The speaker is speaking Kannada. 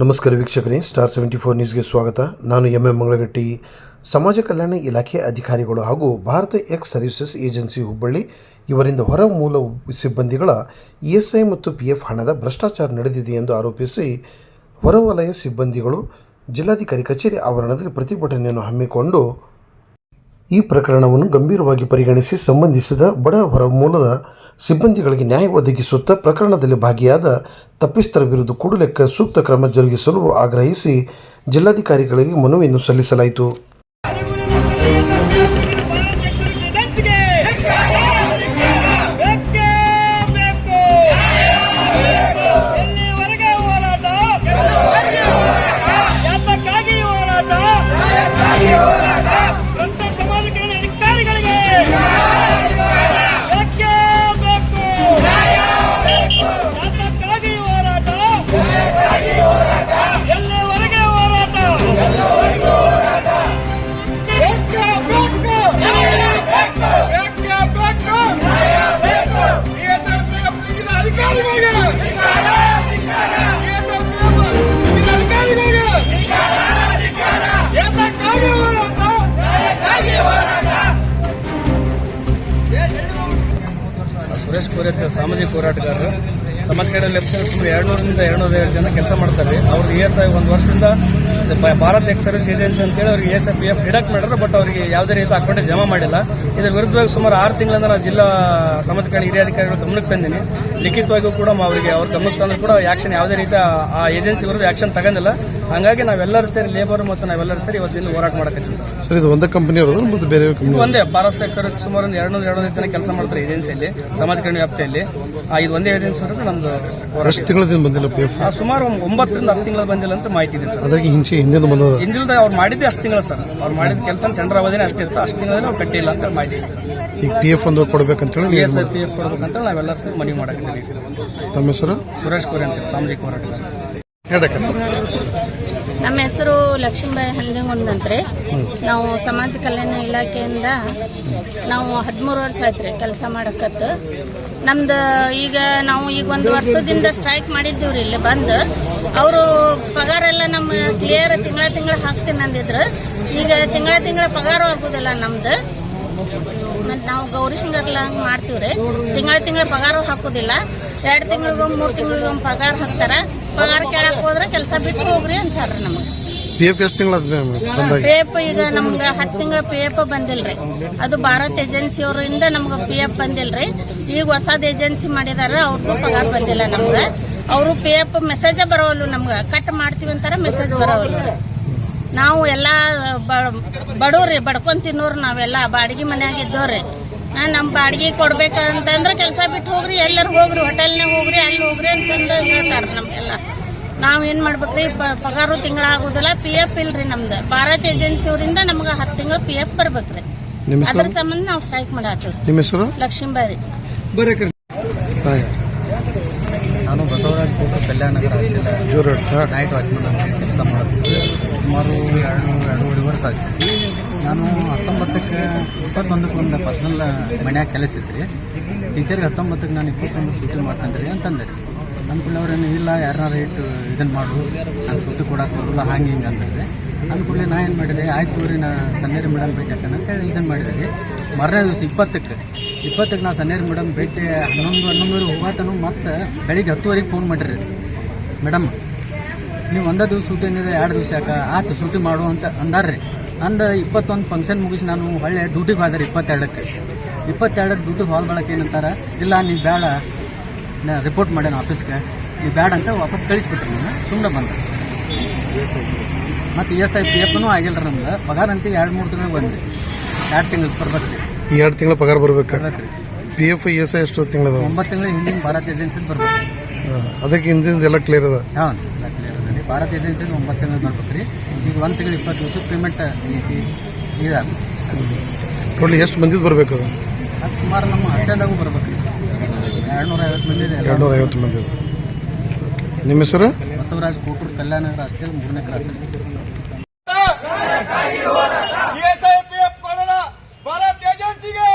ನಮಸ್ಕಾರ ವೀಕ್ಷಕರೇ ಸ್ಟಾರ್ ಸೆವೆಂಟಿ ಫೋರ್ ನ್ಯೂಸ್ಗೆ ಸ್ವಾಗತ. ನಾನು ಎಂ ಎಂ ಮಂಗಳಗಟ್ಟಿ. ಸಮಾಜ ಕಲ್ಯಾಣ ಇಲಾಖೆ ಅಧಿಕಾರಿಗಳು ಹಾಗೂ Bharat ex services agency Hubballi ಇವರಿಂದ ಹೊರ ಮೂಲ ಸಿಬ್ಬಂದಿಗಳ ಇ ಎಸ್ ಐ ಮತ್ತು ಪಿ ಎಫ್ ಹಣದ ಭ್ರಷ್ಟಾಚಾರ ನಡೆದಿದೆ ಎಂದು ಆರೋಪಿಸಿ ಹೊರವಲಯ ಸಿಬ್ಬಂದಿಗಳು ಜಿಲ್ಲಾಧಿಕಾರಿ ಕಚೇರಿ ಆವರಣದಲ್ಲಿ ಪ್ರತಿಭಟನೆಯನ್ನು ಹಮ್ಮಿಕೊಂಡು ಈ ಪ್ರಕರಣವನ್ನು ಗಂಭೀರವಾಗಿ ಪರಿಗಣಿಸಿ ಸಂಬಂಧಿಸಿದ ಬಡ ಹೊರ ಮೂಲದ ಸಿಬ್ಬಂದಿಗಳಿಗೆ ನ್ಯಾಯ ಒದಗಿಸುತ್ತಾ ಪ್ರಕರಣದಲ್ಲಿ ಭಾಗಿಯಾದ ತಪ್ಪಿಸ್ಥರ ವಿರುದ್ಧ ಕೂಡಲೇ ಸೂಕ್ತ ಕ್ರಮ ಜರುಗಿಸಲು ಆಗ್ರಹಿಸಿ ಜಿಲ್ಲಾಧಿಕಾರಿಗಳಿಗೆ ಮನವಿಯನ್ನು ಸಲ್ಲಿಸಲಾಯಿತು. ಸುರೇಶ್ ಕೋರೆ ಸಾಮಾಜಿಕ ಹೋರಾಟಗಾರರು. ಸಮಾಜ ಕಡೆ ಲೆಫ್ಟ್ ಸುಮಾರು ಎರಡ್ನೂರಿಂದ ಎರಡ್ನೂರ ಐವತ್ತು ಜನ ಕೆಲಸ ಮಾಡ್ತಾರೆ. ಅವ್ರು ಇ ಎಸ್ ಐ ಒಂದು ವರ್ಷದಿಂದ ಭಾರತ್ ಎಕ್ಸ್ ಸರ್ವಿಸ್ ಏಜೆನ್ಸಿ ಅಂತೇಳಿ ಅವ್ರಿಗೆ S I P F deduct ಮಾಡ್ಯಾರ ಬಟ್ ಅವರಿಗೆ ಯಾವುದೇ ರೀತಿ ಅಕೌಂಟ್ ಜಮಾ ಮಾಡಿಲ್ಲ. ಇದರ ವಿರುದ್ಧವಾಗಿ ಸುಮಾರು ಆರು ತಿಂಗಳಿಂದ ನಾವು ಜಿಲ್ಲಾ ಸಮಾಜ ಕಲ್ಯಾಣ ಹಿರಿಯ ಅಧಿಕಾರಿಗಳು ಗಮನಕ್ಕೆ ತಂದಿನಿ. ಲಿಖಿತವಾಗಿಯೂ ಕೂಡ ಅವರಿಗೆ ಅವ್ರ ಗಮನಕ್ಕೆ ತಂದ್ರು ಕೂಡ ಆಕ್ಷನ್ ಯಾವುದೇ ರೀತಿ ಆ- ಏಜೆನ್ಸಿ ವಿರುದ್ಧ ಆಕ್ಷನ್ ತಗೊಂಡಿಲ್ಲ. ಹಾಗಾಗಿ ನಾವೆಲ್ಲರೂ ಸೇರಿ ಲೇಬರ್ ಮತ್ತು ನಾವೆಲ್ಲರೂ ಸೇರಿ ಇವತ್ತಿನ ಹೋರಾಟ ಮಾಡಕತ್ತೀವಿ ಸರ್. ಇದು ಒಂದೇ ಕಂಪನಿ ಮತ್ತೆ ಬೇರೆ ಒಂದೇ ಭಾರತ್ ಎಕ್ಸ್ ಸರ್ವಿಸ್ ಸುಮಾರು ಒಂದು ಎರಡು ಎರಡು ಜನ ಕೆಲಸ ಮಾಡ್ತಾರೆ ಏಜೆನ್ಸಿಯಲ್ಲಿ ಸಮಾಜ ಕಲ್ಯಾಣ ವ್ಯಾಪ್ತಿಯಲ್ಲಿ. ಇದು ಒಂದೇ ಏಜೆನ್ಸಿ ವಿರುದ್ಧ ಎಷ್ಟು ತಿಂಗಳಿಂದ ಬಂದಿಲ್ಲ ಪಿ ಎಫ್ ಆ, ಸುಮಾರು ಒಂದು ಒಂಬತ್ತರಿಂದ ಹತ್ತು ತಿಂಗಳು ಬಂದಿಲ್ಲ ಅಂತ ಮಾಹಿತಿ ಇದೆ ಸರ್. ಅದಕ್ಕೆ ಹಿಂಚೆ ಹಿಂದಿನ ಬಂದದ ಹಿಂದಿಲ್ದ ಅವ್ರು ಮಾಡಿದ್ದೆ ಅಷ್ಟು ತಿಂಗಳು ಸರ್. ಅವ್ರು ಮಾಡಿದ ಕೆಲಸ ಟೆಂಡರ್ ಅವಧಿನೇ ಅಷ್ಟೇ ಇರುತ್ತೆ. ಅಷ್ಟು ತಿಂಗಳಲ್ಲಿ ಅವ್ರು ಕಟ್ಟಿಲ್ಲ ಅಂತ ಮಾಹಿತಿ ಇದೆ ಸರ್. ಈಗ ಪಿ ಎಫ್ ಒಂದು ಕೊಡ್ಬೇಕಂತೇಳಿ ಪಿ ಎಸ್ ಪಿ ಎಫ್ ಕೊಡ್ಬೇಕಂತ ನಾವೆಲ್ಲ ಸರ್ ಮನವಿ ಮಾಡಕ್ಕಿದ್ದೀವಿ ಸರ್ ತಮ್ಮ ಹೆಸರು? ಸುರೇಶ್ ಕೋರಿ ಅಂತ ಸಾಮಾಜಿಕ ಹೋರಾಟ ಹೇಳಕ್ಕ ನಮ್ಮ ಹೆಸರು ಲಕ್ಷ್ಮೀಬಾಯಿ ಹಂದಿಂಗುಂದಂತ್ರಿ ನಾವು ಸಮಾಜ ಕಲ್ಯಾಣ ಇಲಾಖೆಯಿಂದ ನಾವು ಹದಿಮೂರು ವರ್ಷ ಆಯ್ತ್ರಿ ಕೆಲಸ ಮಾಡಕತ್ತು ನಮ್ದು ಈಗ ನಾವು ಈಗ ಒಂದು ವರ್ಷದಿಂದ ಸ್ಟ್ರೈಕ್ ಮಾಡಿದ್ದೀವ್ರಿ ಇಲ್ಲಿ ಬಂದು. ಅವರು ಪಗಾರ ಎಲ್ಲ ನಮ್ಮ ಕ್ಲಿಯರ್ ತಿಂಗಳ ತಿಂಗಳ ಹಾಕ್ತೀನಿ ಅಂದಿದ್ರು. ಈಗ ತಿಂಗಳ ತಿಂಗಳ ಪಗಾರ ಆಗುದಿಲ್ಲ ನಮ್ದು. ಮತ್ತೆ ನಾವು ಗೌರಿ ಸಿಂಗರ್ಲ ಮಾಡ್ತೀವ್ರಿ. ತಿಂಗಳ ತಿಂಗಳ ಪಗಾರ ಹಾಕೋದಿಲ್ಲ. ಎರಡು ತಿಂಗಳಿಗೊಮ್ಮೆ, ಮೂರು ತಿಂಗಳಿಗೊಮ್ಮೆ ಪಗಾರ ಹಾಕ್ತಾರ. ಪಗಾರ ಕೇಳಕ್ ಹೋದ್ರೆ ಕೆಲಸ ಬಿಟ್ಟು ಹೋಗ್ರಿ ಅಂತಾರ ನಮಗ್. ಪಿ ಎಫ್ ಎಷ್ಟು ತಿಂಗಳ ಬಂದಾಗ? ಪಿ ಎಫ್ ಈಗ ನಮ್ಗೆ ಹತ್ತು ತಿಂಗಳ ಪಿ ಎಫ್ ಬಂದಿಲ್ರಿ. ಅದು ಭಾರತ್ ಏಜೆನ್ಸಿ ಅವರಿಂದ ನಮ್ಗೆ ಪಿ ಎಫ್ ಬಂದಿಲ್ರಿ. ಈಗ ಹೊಸದ್ ಏಜೆನ್ಸಿ ಮಾಡಿದಾರ ಅವ್ರಿಗೂ ಪಗಾರ ಬಂದಿಲ್ಲ ನಮ್ಗೆ. ಅವರು ಪಿ ಎಫ್ ಮೆಸೇಜ್ ಬರೋವಲ್ಲು ನಮ್ಗೆ. ಕಟ್ ಮಾಡ್ತೀವಿ ಅಂತಾರ ಮೆಸೇಜ್ ಬರೋವಲ್ಲು. ನಾವು ಎಲ್ಲ ಬಡವ್ರಿ ಬಡ್ಕೊಂಡ್ ತಿನ್ನೋರು ನಾವೆಲ್ಲ. ಬಾಡಿಗೆ ಮನ್ಯಾಗ ಇದ್ದವ್ರಿ ನಮ್ಮ ನಮ್ ಬಾಡಿಗೆ ಕೊಡ್ಬೇಕಂತಂದ್ರ ಕೆಲಸ ಬಿಟ್ಟು ಹೋಗ್ರಿ ಎಲ್ಲರೂ ಹೋಗ್ರಿ ಹೋಟೆಲ್ನಾಗ ಹೋಗ್ರಿ ಅಲ್ಲಿ ಹೋಗ್ರಿ ಅಂತಂದು ಹೇಳ್ತಾರ ನಮ್ಗೆಲ್ಲ. ನಾವ್ ಏನ್ ಮಾಡ್ಬೇಕ್ರಿ? ಪ- ಪಗಾರು ತಿಂಗಳ ಆಗುದಿಲ್ಲ ಪಿ ಎಫ್ ಇಲ್ರಿ ನಮ್ದು. ಭಾರತ್ ಏಜೆನ್ಸಿ ಅವರಿಂದ ನಮ್ಗ ಹತ್ತು ತಿಂಗಳ ಪಿ ಎಫ್ ಬರ್ಬೇಕ್ರಿ. ಅದ್ರ ಸಂಬಂಧ ನಾವು ಸ್ಟ್ರೈಕ್ ಮಾಡಾತೀವಿ ನಿಮ್ಮ ಹೆಸರು? ಲಕ್ಷ್ಮೀಬಾರಿ ನಾನು ಬಸವರಾಜ್ ಕೋಟ ಕಲ್ಯಾಣ ನಗರ ಹಾಸ್ಟೆಲ್ ಜೋರ ನೈಟ್ ವಾಚ್ಮನ್ ಕೆಲಸ ಮಾಡೋದು ಸುಮಾರು ಎರಡು ಎರಡೂವರೆ ವರ್ಷ ಆಯ್ತು. ನಾನು ಹತ್ತೊಂಬತ್ತಕ್ಕೆ ಇಪ್ಪತ್ತೊಂದಕ್ಕೆ ಒಂದು ಪರ್ಸನಲ್ ಮನ್ಯಾಗ ಕೆಲಸ ಇತ್ತು ಟೀಚರ್ಗೆ ಹತ್ತೊಂಬತ್ತಕ್ಕೆ ನಾನು ಇಪ್ಪತ್ತೊಂದಕ್ಕೆ ಶೂಟಿಂಗ್ ಮಾಡ್ಕೊಂಡ್ರಿ ಅಂತಂದೆ. ಅಂದ್ಕೂಡಲೇ ಅವ್ರೇನು ಇಲ್ಲ ಯಾರು ಇಟ್ಟು ಇದನ್ನು ಮಾಡು, ನಾನು ಸುದ್ದಿ ಕೊಡಕ್ಕೆ ಹೋಗಲ್ಲ ಹಂಗೆ ಹಿಂಗೆ ಅಂದಿದ್ದೆ. ಅಂದ್ಕೂಡಲೇ ನಾ ಏನು ಮಾಡಿದೆ, ಆಯ್ತು ರೀ ನಾ ಸನ್ನೇರಿ ಮೇಡಮ್ ಭೇಟಿ ಅಂತೇಳಿ ಇದನ್ನು ಮಾಡಿದ್ರಿ ಮರನೇ ದಿವಸ ಇಪ್ಪತ್ತಕ್ಕೆ ಇಪ್ಪತ್ತಕ್ಕೆ ನಾ ಸನ್ನೇರಿ ಮೇಡಮ್ ಭೇಟಿ, ಹನ್ನೊಂದು, ಹನ್ನೊಂದುವರೆ ಹೋಗತನು ಮತ್ತೆ ಬೆಳಿಗ್ಗೆ ಹತ್ತುವರೆಗೆ ಫೋನ್ ಮಾಡಿರಿ. ಮೇಡಮ್, ನೀವು ಒಂದೇ ದಿವಸ ಸೂಟಿ ಏನಿದೆ, ಎರಡು ದಿವಸ ಯಾಕೆ? ಆಯ್ತು ಸೂಟಿ ಮಾಡು ಅಂತ ಅಂದಾರ್ರಿ. ಅಂದ ಇಪ್ಪತ್ತೊಂದು ಫಂಕ್ಷನ್ ಮುಗಿಸಿ ನಾನು ಒಳ್ಳೆ ಡ್ಯೂಟಿಗೆ ಹೋದ್ರೆ ಇಪ್ಪತ್ತೆರಡಕ್ಕೆ. ಇಪ್ಪತ್ತೆರಡಕ್ಕೆ ಡ್ಯೂಟಿಗೆ ಹಾಲ್ ಬಳಕೆ ಏನಂತಾರೆ? ಇಲ್ಲ, ನೀವು ಬೇಡ. ನಾ ರಿಪೋರ್ಟ್ ಮಾಡ್ಯಾನ ಆಫೀಸ್ಗೆ ನೀವು ಬ್ಯಾಡ್ ಅಂತ ವಾಪಸ್ ಕಳಿಸ್ಬಿಟ್ರಿ ನಾನು ಸುಮ್ಮನೆ ಬಂದೆ. ಮತ್ತು ಇ ಎಸ್ ಐ ಪಿ ಎಫ್ನು ಆಗಿಲ್ಲ ನಮ್ದು. ಪಗಾರ ಅಂತ ಎರಡು ಮೂರು ತಿಂಗಳು ಬಂದ್ರಿ ಎರಡು ತಿಂಗಳು ಬರ್ಬೇಕು ರೀ ಎರಡು ತಿಂಗಳ ಪಗಾರ ಬರ್ಬೇಕು? ಬರ್ಬೇಕು ರೀ ಪಿ ಎಫ್ ಎಸ್ ಐ ಎಷ್ಟು ತಿಂಗಳು ಒಂಬತ್ತು ತಿಂಗಳು ಹಿಂದಿನ ಭಾರತ್ ಏಜೆನ್ಸಿ ಬರ್ಬೇಕು ಅದಕ್ಕೆ ಹಿಂದಿನ ಎಲ್ಲ ಕ್ಲಿಯರ್ ಅದ ಹಾಂ ಕ್ಲಿಯರ್ ಅದ ರೀ. ಭಾರತ್ ಏಜೆನ್ಸಿ ಒಂಬತ್ತು ತಿಂಗಳು ಬರ್ಬೇಕು ರೀ ಈಗ ಒಂದು ತಿಂಗಳು ಇಪ್ಪತ್ತು ದಿವಸ ಪೇಮೆಂಟ್ ಇದಾಗುತ್ತೆ ಟೋಟಲ್ ಎಷ್ಟು ಮಂದಿದ್ ಬರ್ಬೇಕು ಅದು? ಸುಮಾರು ನಮ್ಮ ಹಾಸ್ಟೆಲ್ದಾಗೂ ಬರ್ಬೇಕು ರೀ ಎರಡುನೂರ ಐವತ್ತು ಮಂದಿ ಇದೆ. ಎರಡುನೂರ ಐವತ್ತು ಮಂದಿ ನಿಮ್ಮ ಹೆಸರು? ಬಸವರಾಜ್ ಕೋಟೂರು ಕಲ್ಯಾಣ ನಗರ ಅಷ್ಟೇ ಮೂರನೇ ಕ್ಲಾಸ್ ಭಾರತ್ ಏಜೆನ್ಸಿಗೆ.